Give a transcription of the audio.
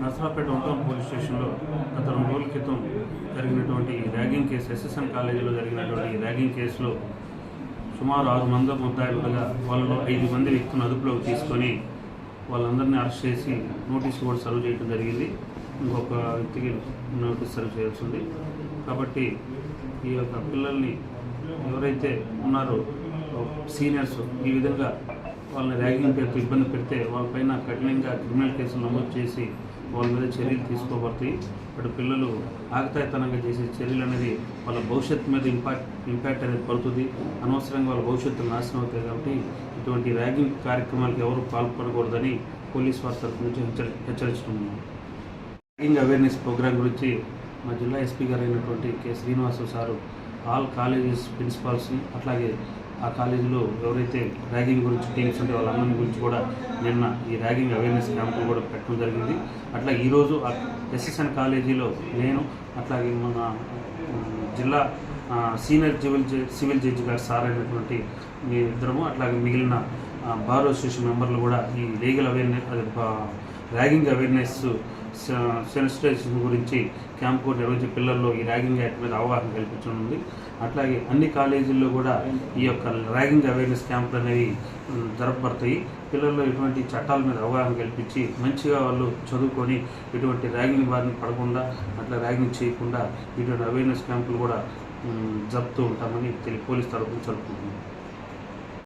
నసరాపేట ఉంటాం పోలీస్ స్టేషన్లో గత రెండు రోజుల క్రితం జరిగినటువంటి ర్యాగింగ్ కేసు ఎస్ఎస్ఎన్ కాలేజీలో జరిగినటువంటి ర్యాగింగ్ కేసులో సుమారు ఆరు మంది ముద్దాయిలుగా వాళ్ళలో ఐదు మంది వ్యక్తులను అదుపులోకి తీసుకొని వాళ్ళందరినీ అరెస్ట్ చేసి నోటీస్ కూడా సర్వ్ చేయడం జరిగింది. ఇంకొక వ్యక్తికి నోటీస్ సర్వ్ చేయాల్సి కాబట్టి ఈ యొక్క పిల్లల్ని ఎవరైతే ఉన్నారో సీనియర్స్ ఈ విధంగా వాళ్ళని ర్యాగింగ్ పేరుతో ఇబ్బంది పెడితే వాళ్ళపైన కఠినంగా క్రిమినల్ కేసులు నమోదు చేసి వాళ్ళ మీద చర్యలు తీసుకోబడతాయి. అటు పిల్లలు ఆగతాయితనంగా చేసే చర్యలు అనేది వాళ్ళ భవిష్యత్తు మీద ఇంపాక్ట్ ఇంపాక్ట్ అనేది పడుతుంది. అనవసరంగా వాళ్ళ భవిష్యత్తు నాశనం అవుతాయి కాబట్టి ఇటువంటి ర్యాగింగ్ కార్యక్రమాలకు ఎవరు పాల్పడకూడదని పోలీస్ వారి తరఫు నుంచి హెచ్చరి ర్యాగింగ్ అవేర్నెస్ ప్రోగ్రాం గురించి మా జిల్లా ఎస్పీ గారు అయినటువంటి K Srinivasu sir all colleges ప్రిన్సిపాల్స్ని అట్లాగే ఆ కాలేజీలో ఎవరైతే ర్యాగింగ్ గురించి టీమ్స్ ఉంటే వాళ్ళందరి గురించి కూడా నిన్న ఈ ర్యాగింగ్ అవేర్నెస్ క్యాంపులు కూడా పెట్టడం జరిగింది. అట్లా ఈరోజు ఎస్ఎస్ఎన్ కాలేజీలో నేను అట్లాగే మన జిల్లా సీనియర్ సివిల్ సివిల్ జడ్జి గారు సార్ అయినటువంటి మీ ఇద్దరము అట్లాగే మిగిలిన బార్ అసోసియేషన్ మెంబర్లు కూడా ఈ లీగల్ అవేర్నెస్ అదే ర్యాగింగ్ అవేర్నెస్ సెన్సిటైజేషన్ గురించి క్యాంప్ కూడా నిర్వహించి పిల్లల్లో ఈ ర్యాగింగ్ యాక్ట్ మీద అవగాహన కల్పించనుంది. అట్లాగే అన్ని కాలేజీల్లో కూడా ఈ యొక్క ర్యాగింగ్ అవేర్నెస్ క్యాంపులు అనేవి జరపబడతాయి. పిల్లల్లో ఇటువంటి చట్టాల మీద అవగాహన కల్పించి మంచిగా వాళ్ళు చదువుకొని ఇటువంటి ర్యాగింగ్ బారిన పడకుండా అట్లా ర్యాగింగ్ చేయకుండా ఇటువంటి అవేర్నెస్ క్యాంపులు కూడా జరుపుతూ ఉంటామని తెలియ పోలీస్ తరఫున జరుపుకుంటున్నాం